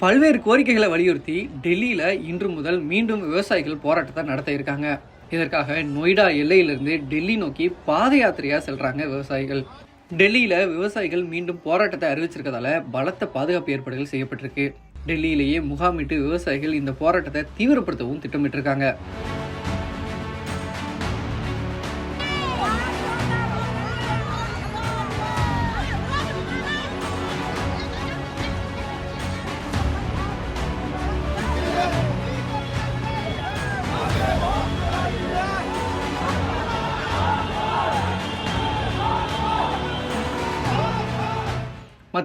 பல்வேறு கோரிக்கைகளை வலியுறுத்தி டெல்லியில் இன்று முதல் மீண்டும் விவசாயிகள் போராட்டத்தை நடத்த இருக்காங்க. இதற்காக நொய்டா எல்லையிலிருந்து டெல்லி நோக்கி பாத யாத்திரையாக செல்கிறாங்க விவசாயிகள். டெல்லியில் விவசாயிகள் மீண்டும் போராட்டத்தை அறிவிச்சிருக்கதால பலத்த பாதுகாப்பு ஏற்பாடுகள் செய்யப்பட்டிருக்கு. டெல்லியிலேயே முகாமிட்டு விவசாயிகள் இந்த போராட்டத்தை தீவிரப்படுத்தவும் திட்டமிட்டிருக்காங்க.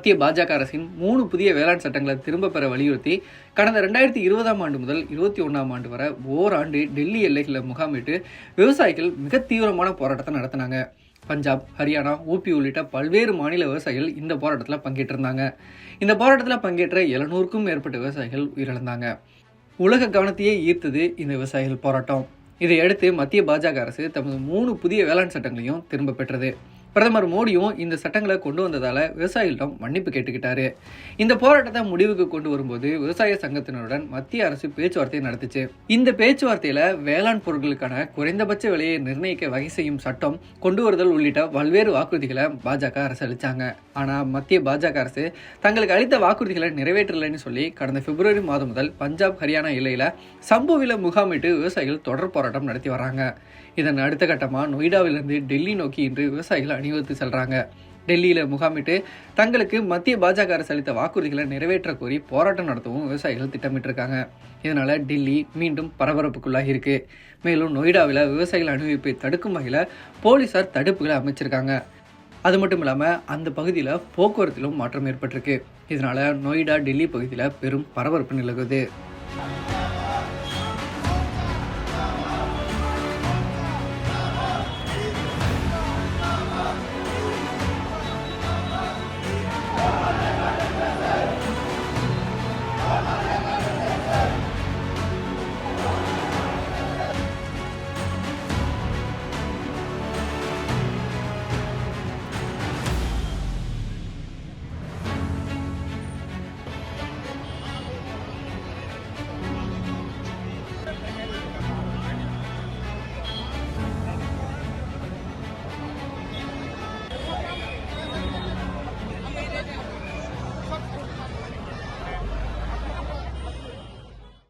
மத்திய பாஜக அரசின் மூணு புதிய வேளாண் சட்டங்களை திரும்ப பெற வலியுறுத்தி கடந்த ரெண்டாயிரத்தி இருபதாம் ஆண்டு முதல் இருபத்தி ஒன்றாம் ஆண்டு வரை ஓராண்டு டெல்லி எல்லைகளில் முகாமிட்டு விவசாயிகள் மிக தீவிரமான போராட்டத்தை நடத்தினாங்க. பஞ்சாப் ஹரியானா ஊபி உள்ளிட்ட பல்வேறு மாநில விவசாயிகள் இந்த போராட்டத்தில் பங்கேற்றிருந்தாங்க. இந்த போராட்டத்தில் பங்கேற்ற எழுநூறுக்கும் மேற்பட்ட விவசாயிகள் உயிரிழந்தாங்க. உலக கவனத்தையே ஈர்த்தது இந்த விவசாயிகள் போராட்டம். இதையடுத்து மத்திய பாஜக அரசு தமது மூணு புதிய வேளாண் சட்டங்களையும் திரும்ப பெற்றது. பிரதமர் மோடியும் இந்த சட்டங்களை கொண்டு வந்ததால விவசாயிகளிடம் மன்னிப்பு கேட்டுக்கிட்டாரு. இந்த போராட்டத்தை முடிவுக்கு கொண்டு வரும்போது விவசாய சங்கத்தினருடன் மத்திய அரசு பேச்சுவார்த்தை நடத்துச்சு. இந்த பேச்சுவார்த்தையில வேளாண் பொருட்களுக்கான குறைந்தபட்ச விலையை நிர்ணயிக்க வகை செய்யும் சட்டம் கொண்டு வருதல் உள்ளிட்ட பல்வேறு வாக்குறுதிகளை பாஜக அரசு அளிச்சாங்க. ஆனா மத்திய பாஜக அரசு தங்களுக்கு அளித்த வாக்குறுதிகளை நிறைவேற்றலைன்னு சொல்லி கடந்த பிப்ரவரி மாதம் முதல் பஞ்சாப் ஹரியானா எல்லையில சம்புவில முகாமிட்டு விவசாயிகள் தொடர் போராட்டம் நடத்தி வராங்க. இதன் அடுத்த கட்டமாக நொய்டாவிலிருந்து டெல்லி நோக்கி இன்று விவசாயிகள் அணிவகுத்து செல்றாங்க. டெல்லியில் முகாமிட்டு தங்களுக்கு மத்திய பாஜக அரசு அளித்த வாக்குறுதிகளை நிறைவேற்ற கோரி போராட்டம் நடத்தவும் விவசாயிகள் திட்டமிட்டிருக்காங்க. இதனால டெல்லி மீண்டும் பரபரப்புக்குள்ளாகி இருக்கு. மேலும் நொய்டாவில் விவசாயிகள் அணிவிப்பை தடுக்கும் வகையில் போலீசார் தடுப்புகளை அமைச்சிருக்காங்க. அது மட்டும் இல்லாமல் அந்த பகுதியில் போக்குவரத்திலும் மாற்றம் ஏற்பட்டிருக்கு. இதனால நொய்டா டெல்லி பகுதியில் பெரும் பரபரப்பு நிலவுது.